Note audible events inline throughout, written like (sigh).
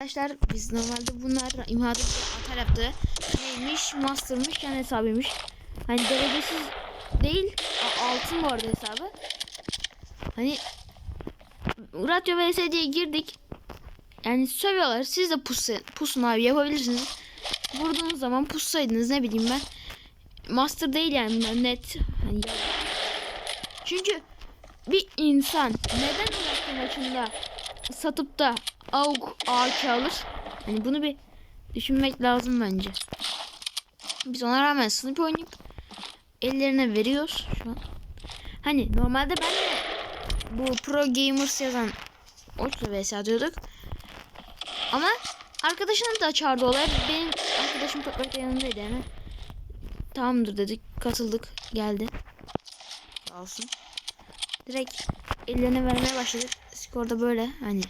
Arkadaşlar biz normalde bunlar imhada atar yaptı. Neymiş? Master'mış kendi hesabıymış. Hani derecesiz değil. Altın arada hesabı. Hani Radyo vs diye girdik. Yani sövüyorlar. Siz de pusun, pusun abi yapabilirsiniz. Vurduğunuz zaman pussaydınız ne bileyim ben. Master değil yani bunlar net. Hani. Çünkü bir insan neden maçında satıp da AUG AK alır? Hani bunu bir düşünmek lazım bence. Biz ona rağmen sniper oynayıp ellerine veriyoruz şu an. Hani normalde ben de bu Pro Gamers yazan Oçla vs atıyorduk. Ama arkadaşım da çağırdı olay. Benim arkadaşım toprak yanındaydı yani. Tamamdır dedik. Katıldık. Geldi. Sağ olsun. Direkt ellerine vermeye başladık. Skorda böyle hani.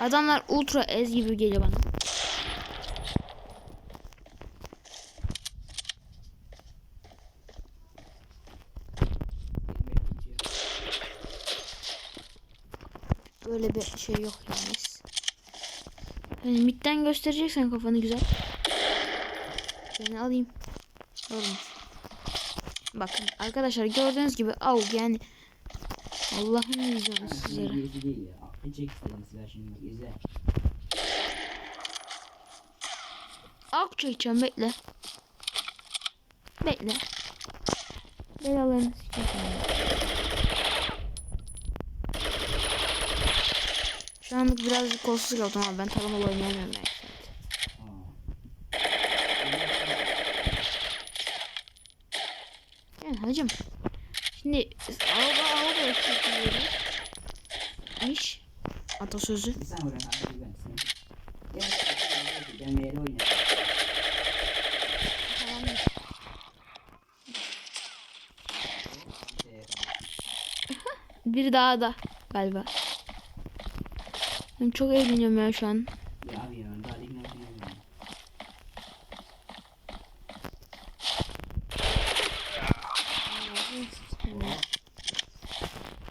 Adamlar ultra ez gibi geliyor bana. Böyle bir şey yok yani. Hani midden göstereceksen kafanı güzel. Seni alayım. Oğlum. Bakın arkadaşlar gördüğünüz gibi avuk yani Allah'ın yüzünü sizlere. Ekstrem silah şimdi izle. Ak çekeceğim bekle. Bekle. Belalarını sikeceğim. Şu anlık birazcık kolsuz kaldım ama ben taramalı oynayamıyorum yani. Yani hacım. Şimdi avga avga çekiyoruz. İş. Atasözü. Bir sen vuran abi ben sen. Gel. Ben bir yere Tamam. (laughs) Bir daha da galiba. Ben çok eğleniyorum ya şu an.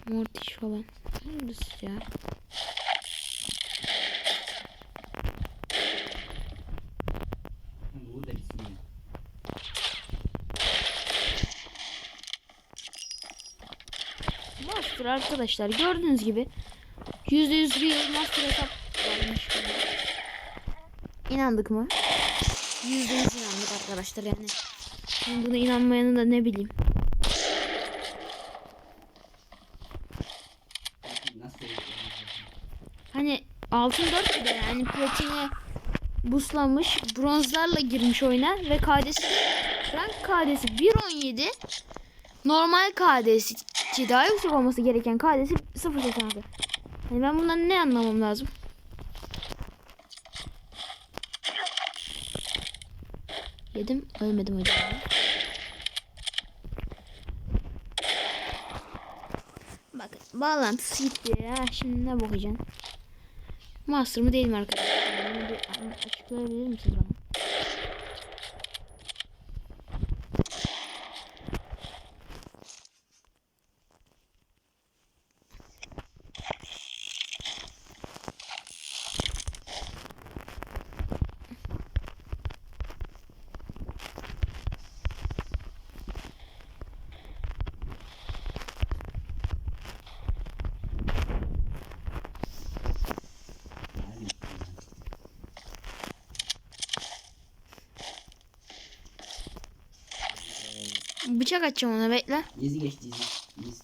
Mortiş falan. Neredesin ya? Bu da bitsin. Master arkadaşlar gördüğünüz gibi yüzde yüz bir master hesap varmış. İnandık mı? Yüzde yüz inandık arkadaşlar yani. Ben buna inanmayanı da ne bileyim. Hani altın 4 bir de yani platini buslanmış bronzlarla girmiş oyuna ve KD'si rank KD'si 1.17 normal KD'si ki daha yüksek olması gereken KD'si 0.86 hani ben bundan ne anlamam lazım? Yedim ölmedim hocam. Bakın bağlantısı gitti ya şimdi ne bakacaksın? Master mı değil mi arkadaşlar? Bunu bir açıklayabilir misiniz bana? Abi. Bıçak atacağım ona bekle. Dizi geç dizi. Diz.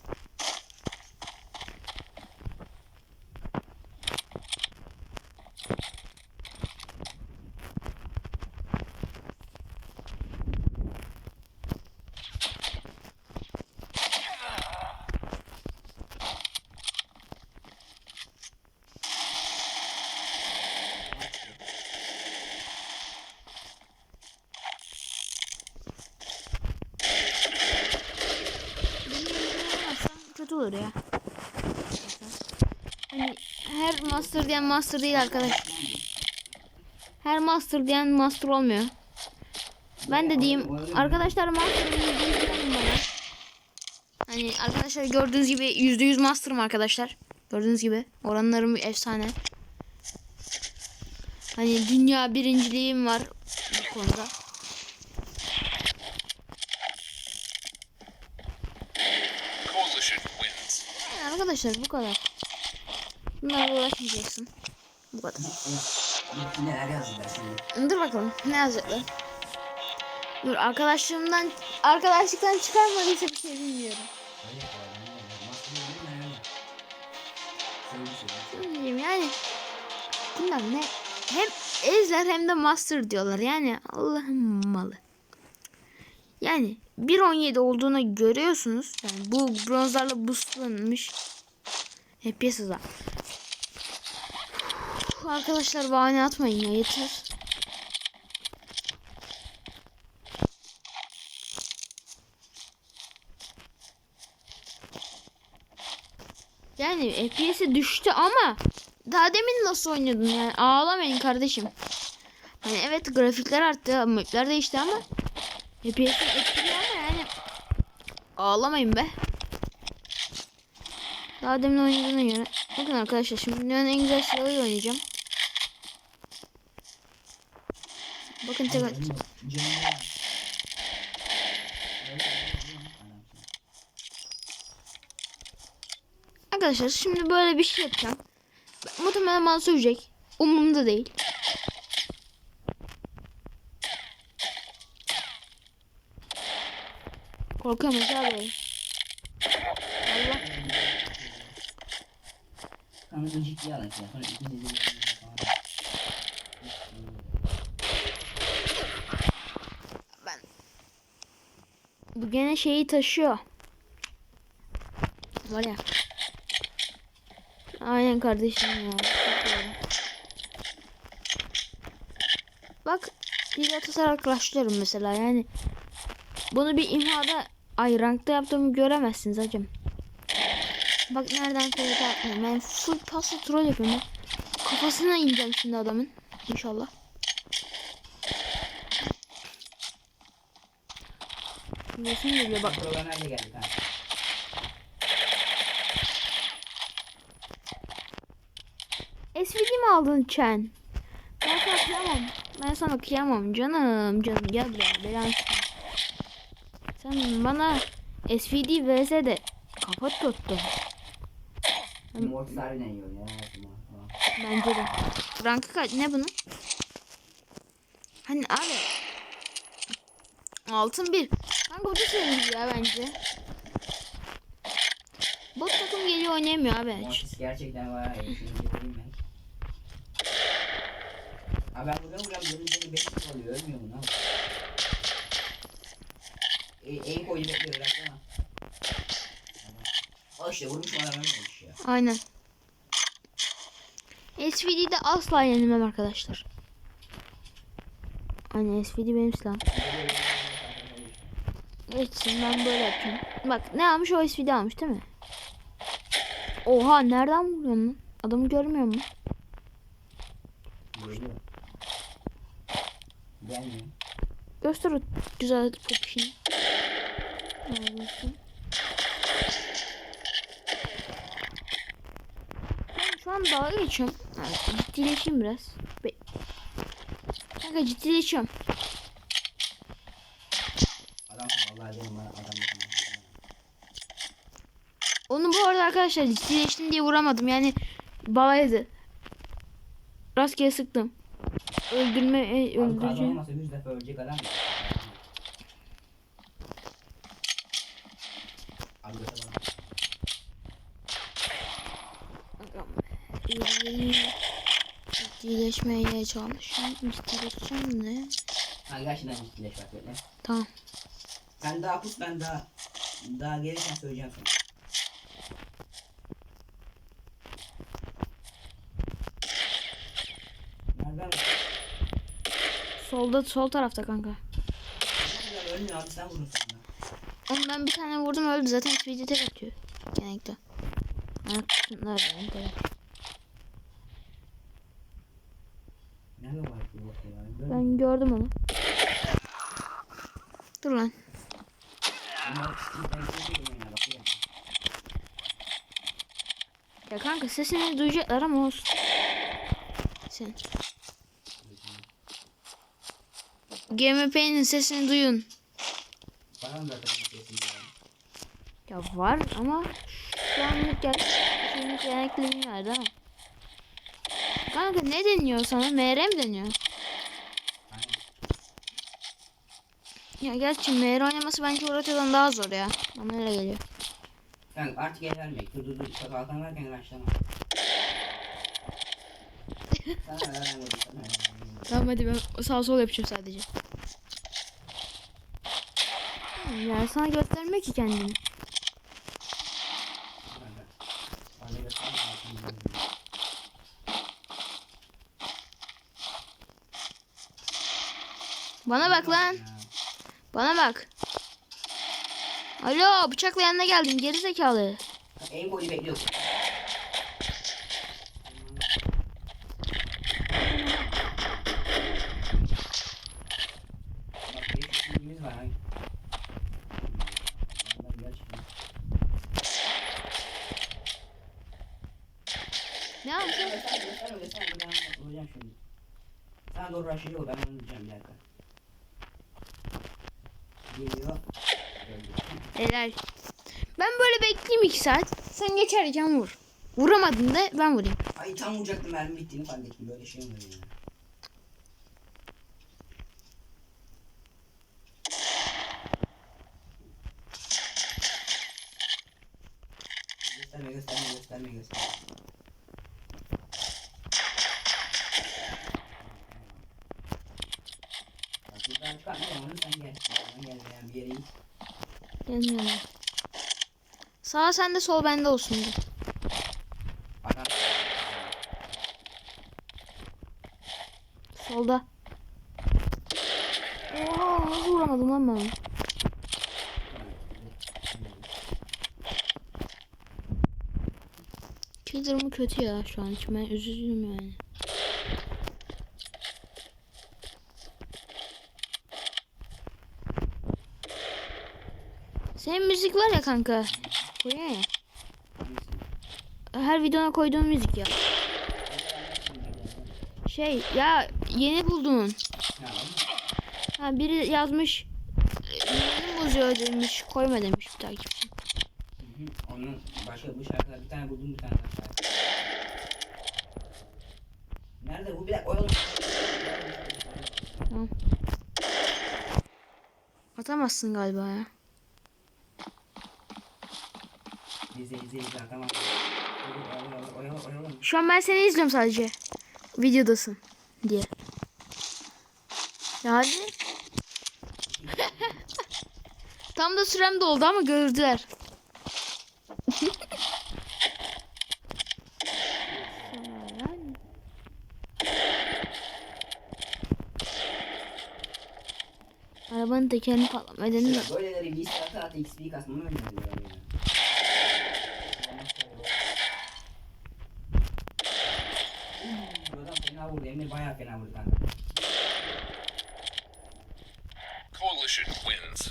Yapamazsam kötü olur ya. Hani her master diyen master değil arkadaş. Her master diyen master olmuyor. Ben de diyeyim arkadaşlar bana. Hani arkadaşlar gördüğünüz gibi yüzde yüz master'ım arkadaşlar. Gördüğünüz gibi oranlarım efsane. Hani dünya birinciliğim var bu konuda. Yani arkadaşlar bu kadar. Bunlarla uğraşmayacaksın. Bu kadar. Neler yazdılar? Dur bakalım ne yazacaklar. Dur arkadaşlığımdan arkadaşlıktan çıkarmadıysa bir şey bilmiyorum. Bileyim yani. Bilmem ne. Hem ezler hem de master diyorlar. Yani Allah'ın malı. Yani 1.17 olduğunu görüyorsunuz. Yani bu bronzlarla boostlanmış. FPS hızı. Arkadaşlar bahane atmayın ya yeter. Yani FPS'i düştü ama daha demin nasıl oynuyordun yani ağlamayın kardeşim. Hani evet grafikler arttı, mapler değişti ama FPS'i etkiliyor ama yani ağlamayın be. Daha demin oynadığına göre. Bakın arkadaşlar şimdi dünyanın en güzel silahıyla oynayacağım. Bakın tek Canım yok. Canım yok. Öyle yapıyorum. Adam. Arkadaşlar şimdi böyle bir şey yapacağım. Muhtemelen bana sövecek. Umurumda değil. Korkuyorum abi. Allah. Ciddiye alak ya. Sonra ikiniz de Ben. Bu gene şeyi taşıyor. Var ya. Aynen kardeşim ya. Bak bir atasarak arkadaşlarım mesela yani. Bunu bir imhada ay rankta yaptığımı göremezsiniz hacım. Bak nereden kayıt atmıyorum. Ben full pasla troll yapıyorum. Kafasına ineceğim şimdi adamın. İnşallah. Resim geliyor bak. Program nerede geldi kanka? SVD mi aldın Chen? Ben sana kıyamam. Ben sana kıyamam canım canım gel buraya çıkar. Sen bana SVD vs de kafa tuttun. Mortisler ne yiyor ya? Bence de. Rankı kaç? Ne bunun? Hani abi. Altın bir. Kanka bu da gibi ya bence. Bot takım geliyor oynayamıyor abi. Mortis gerçekten var ya. Şimdi getireyim ben. Abi ben buradan vuruyorum. Benim beni beş oluyor. Ölmüyor mu lan? E, en koydu bekliyor. Bıraksana. Al işte vurmuş bana ölmemiş ya. Aynen. SVD'de asla yenilmem arkadaşlar. Aynen SVD benim silahım. Geçsin ben böyle yapacağım. Bak ne almış o SVD almış değil mi? Oha nereden vuruyorsun lan? Adamı görmüyor mu? Göster o güzel popişini. Ben şu an dalga geçiyorum. Evet, ciddileşeyim biraz. Be Kanka ciddileşiyorum. Bana adam. Onu bu arada arkadaşlar ciddileştim diye vuramadım. Yani balaydı. Rastgele sıktım. Öldürme, e, Abi kadro öldüreceğim. olmasa 100 defa ölecek adam. Abi götür bana. Ciddileşmeye çalışıyorum. Ciddileşeceğim ne? Ha gerçekten ciddileş bak böyle. Tamam. Sen daha pus ben daha daha gelirken söyleyeceğim sana. Nereden? Solda sol tarafta kanka. Nereden ölmüyor abi sen vurun sonra. Ondan bir tane vurdum öldü zaten video tek atıyor. Genellikle. Nerede? Nerede? Nerede var bu bot ya? Ben... Ben gördüm onu. Dur lan. Ama ben çekiyorum ya bak ya. Ya kanka sesini duyacaklar ama olsun. Sen. GMP'nin sesini duyun. Ya? Var ama şu anlık gerekliğini var değil mi? Kanka ne deniyor sana? MR mi deniyor? Ya gerçi MR oynaması bence Oroto'dan daha zor ya. Bana öyle geliyor. Sen artık el vermek. Dur dur dur. Bak Hakan varken başlama. Sana ver ben vurayım, sana ver, ben vurayım. Tamam hadi ben sağ sol yapacağım sadece. Ya sana göstermek ki kendini. Bana bak lan. Bana bak. Alo bıçakla yanına geldim geri zekalı. En golü bekliyor. Bak beş yüzümüz var. ay. Vallahi gerçekten. Ne şimdi. Sana doğru rush'ı o. Ben onu vuracağım bir dakika. Geliyor. Öldü. Helal. Ben böyle bekleyeyim iki saat. Sen geçerken vur. Vuramadın da ben vurayım. Ay tam vuracaktım mermi bittiğini fark ettim. Böyle şey mi ya? Gösterme gösterme gösterme gösterme. Bak buradan onu sen gel. Sen gel yani bir yere git. Gelmiyorum. Sağ sende sol bende olsun. Adam. Solda. Oha nasıl vuramadım lan ben? Ki durumu kötü ya şu an için ben üzüldüm yani. Senin müzik var ya kanka. Koyuyor ya. Her videona koyduğun müzik ya. Şey ya yeni buldum. Ya, Ha biri yazmış. Yeni bozuyor demiş. Koyma demiş bir takipçi. Onun başka bu şarkılar bir tane buldum bir tane daha şarkı. Nerede bu bir dakika oyalı. Atamazsın galiba ya. İzle izle izle tamam. Şu an ben seni izliyorum sadece. Videodasın diye. Ya hadi. (laughs) Tam da sürem doldu ama gördüler. (laughs) Arabanın tekerini patlama nedeni de. Böyleleri bir istatı atı XP kasmamı öneriyorlar ya. Bu adam fena fena vurdu kanka. Coalition wins.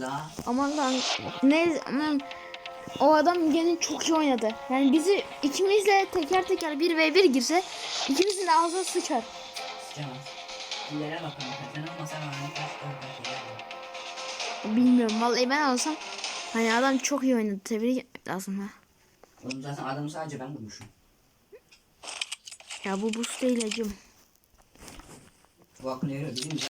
La. Aman lan ne aman o adam gene çok iyi oynadı. Yani bizi ikimizle teker teker 1v1 girse ikimizin de ağzına sıçar. Sıçamaz. Kaç tane Bilmiyorum vallahi ben olsam hani adam çok iyi oynadı. Tebrik etmek lazım ha. Oğlum zaten adamı sadece ben vurmuşum. Ya bu boost değil acım. Bu hakkını veriyor. Bizim